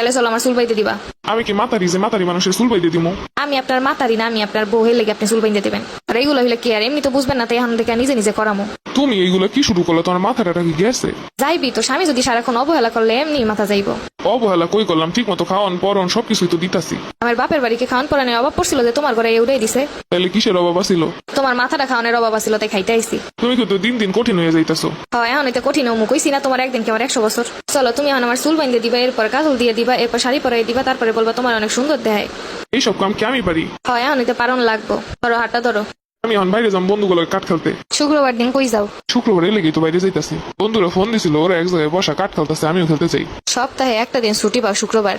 তাহলে চলো আমার চুল পাইতে দিবা। আমি কি মাতারি? যে মাতারি মানুষের চুল বাইতে দিমু। আমি আপনার মাতারি না আমি আপনার বউ লেগে আপনি চুল বাইতে দেবেন। আর এইগুলো হইলে কি আর? এমনি তো বুঝবেন না তাই এখন থেকে নিজে নিজে করামো। তুমি এইগুলো কি শুরু করল? তোমার মাথাটা কি গেছে? যাইবি তো স্বামী যদি সারাক্ষণ অবহেলা করলে এমনি মাথা যাইবো। অবহেলা কই করলাম? ঠিক মতো খাওয়ান পরন সবকিছুই তো দিতাছি। আমার বাপের বাড়িকে খাওয়ান পরানোর অভাব পড়ছিল যে তোমার ঘরে উড়াই দিছে। তাহলে কিসের অভাব ছিল তোমার মাথাটা খাওয়ানোর অভাব ছিল তাই খাইতে আইসি তুমি কিন্তু দিন দিন কঠিন হয়ে যাইতাছো। হ্যাঁ এখন এটা কঠিন মুখ কইছি না তোমার একদিন কি আমার একশো বছর। চলো তুমি এখন আমার চুল বাইন্দে দিবা এরপর কাজল দিয়ে দিবা এরপর শাড়ি পরাই দিবা তারপরে বলবা তোমার অনেক সুন্দর দেখায় এইসব কাম কি আমি পারি? হয় পারণ লাগবো। ধরো হাতটা ধরো। আমি এখন বাইরে যাম বন্ধুগুলো কাঠ খেলতে। শুক্রবার দিন কই যাও? শুক্রবার তো বাইরে যাইতাছি। বন্ধুরা ফোন দিছিল ওরা এক জায়গায় বসা কাঠ খেলতেছে আমিও খেলতে চাই। সপ্তাহে একটা দিন ছুটি পাও শুক্রবার।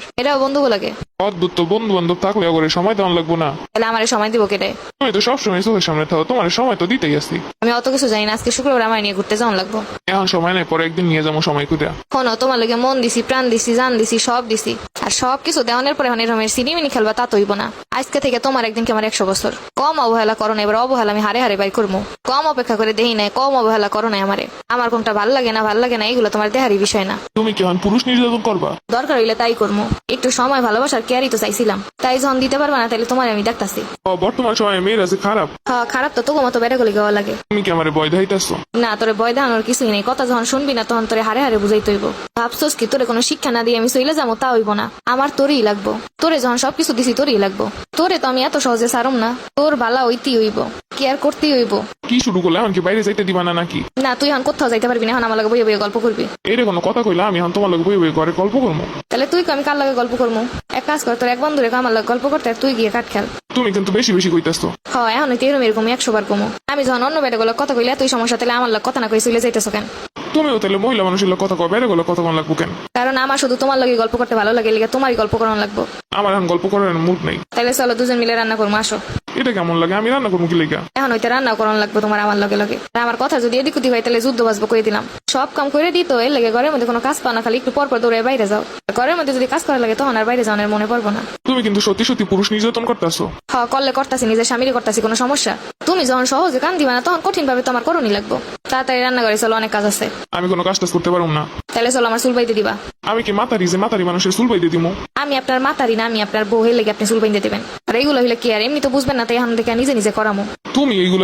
অদ্ভুত তো বন্ধু বান্ধব থাকলে করে সময় দেওয়ান লাগবো না। তাহলে আমার সময় দিব কেটে তুমি তো সবসময় চোখের সামনে থাকো তোমার সময় তো দিতেই আসি আমি অত কিছু জানি না আজকে শুক্রবার আমার নিয়ে ঘুরতে যাওয়ান লাগবো। এখন সময় নাই পরে একদিন নিয়ে যাব সময় করে শোনো তোমার লগে মন দিছি প্রাণ দিছি জান দিছি সব দিছি। আর সব কিছু দেওয়ানোর পরে অনেক রকমের সিনেমিনি খেলবা তা তৈব না। আজকে থেকে তোমার একদিন কি আমার একশো বছর। কম অবহেলা করো না এবার অবহেলা আমি হারে হারে বাই করব কম অপেক্ষা করে দেই নাই কম অবহেলা করো না আমারে। আমার কোনটা ভালো লাগে না ভালো লাগে না এগুলো তোমার দেহারই বিষয় না। তুমি কি পুরুষ নির্যাতন করবা? দরকার হইলে তাই করব একটু সময় ভালোবাসার কেয়ারই তো চাইছিলাম। তাই যখন দিতে পারবা না তাহলে তোমার আমি দেখতাছি বর্তমান সময়ে মেয়েরা যে খারাপ। হ্যাঁ খারাপ তো তোকে মতো বেড়ে গলে গাওয়া লাগে। তুমি কি আমার বয় ধাইতাছো না তোরে বয় দেখানোর কিছুই নেই। কথা যখন শুনবি না তখন তোরে হারে হারে বুঝাই তৈব ভাবছোস কি তোরে কোনো শিক্ষা না দিয়ে আমি চলে যাব তা হইব না। আমার তোরই লাগবো। তোরে যখন সবকিছু দিছি তোরই লাগবো। তোরে তো আমি এত সহজে সারম না। তোর বালা হইতেই হইব। কেয়ার করতেই হইব? কি শুরু করলে? এখন কি বাইরে যাইতে দিবা না নাকি? না তুই এখন কোথাও যাইতে পারবি না। এখন আমার লাগে বইয়ে বইয়ে গল্প করবি। এর কোনো কথা কইলা আমি এখন তোমার লোক বই বই ঘরে গল্প করব। তাহলে তুই আমি কার লাগে গল্প করব? এক কাজ কর তোর এক বন্ধুরে আমার লাগে গল্প করতে আর তুই গিয়ে কাট খেল। তুমি কিন্তু বেশি বেশি কইতাছো। হয় এখন এরকম এরকম একশো বার কমো। আমি যখন অন্য বেড়ে গেলো কথা কইলে তুই সমস্যা তাহলে আমার লাগে কথা না কই চলে যাইতেছ কেন? তুমিও তাহলে মহিলা মানুষের লোক কথা কয় বাইরে গেলে কথা কোন লাগবো কেন? কারণ আমার শুধু তোমার লাগে গল্প করতে ভালো লাগে লিগে তোমারই গল্প করানো লাগবো। আমার এখন গল্প করার মুড নেই। তাহলে চলো দুজন মিলে রান্না করব আসো। এটা কেমন লাগে? আমি রান্না করব কি লেগা? এখন হইতে রান্না করানো লাগবে তোমার আমার লগে লগে। আর আমার কথা যদি এদিক ওদিক হয় তাহলে যুদ্ধ বাজবো করে দিলাম। সব কাম করে দিত এর লাগে ঘরের মধ্যে কোনো কাজ পাও না খালি একটু পর পর দৌড়ে বাইরে যাও। ঘরের মধ্যে যদি কাজ করা লাগে তখন আর বাইরে যাওয়ার মনে পড়ব না। তুমি কিন্তু সত্যি সত্যি পুরুষ নির্যাতন করতেছো। হ করলে করতাছি নিজের স্বামীরই করতাছি কোনো সমস্যা। তুমি যখন সহজে কান দিবা না তখন কঠিন ভাবে তোমার করণই লাগবো। তাড়াতাড়ি রান্না করে চলো অনেক কাজ আছে। আমি কোনো কাজ টাজ করতে পারব না। তাহলে চলো আমার চুল বাইতে দিবা। আমি কি মাতারি যে মাতারি মানুষের চুল বাইতে দিমু? আমি আপনার মাতারি না আমি আপনার বউ লেগে আপনি চুল বাইতে দিবেন। আর এইগুলো হইলে কি আর? এমনি তো বুঝবেন না তাই এখন দেখে নিজে নিজে করামো। তুমি এইগুলো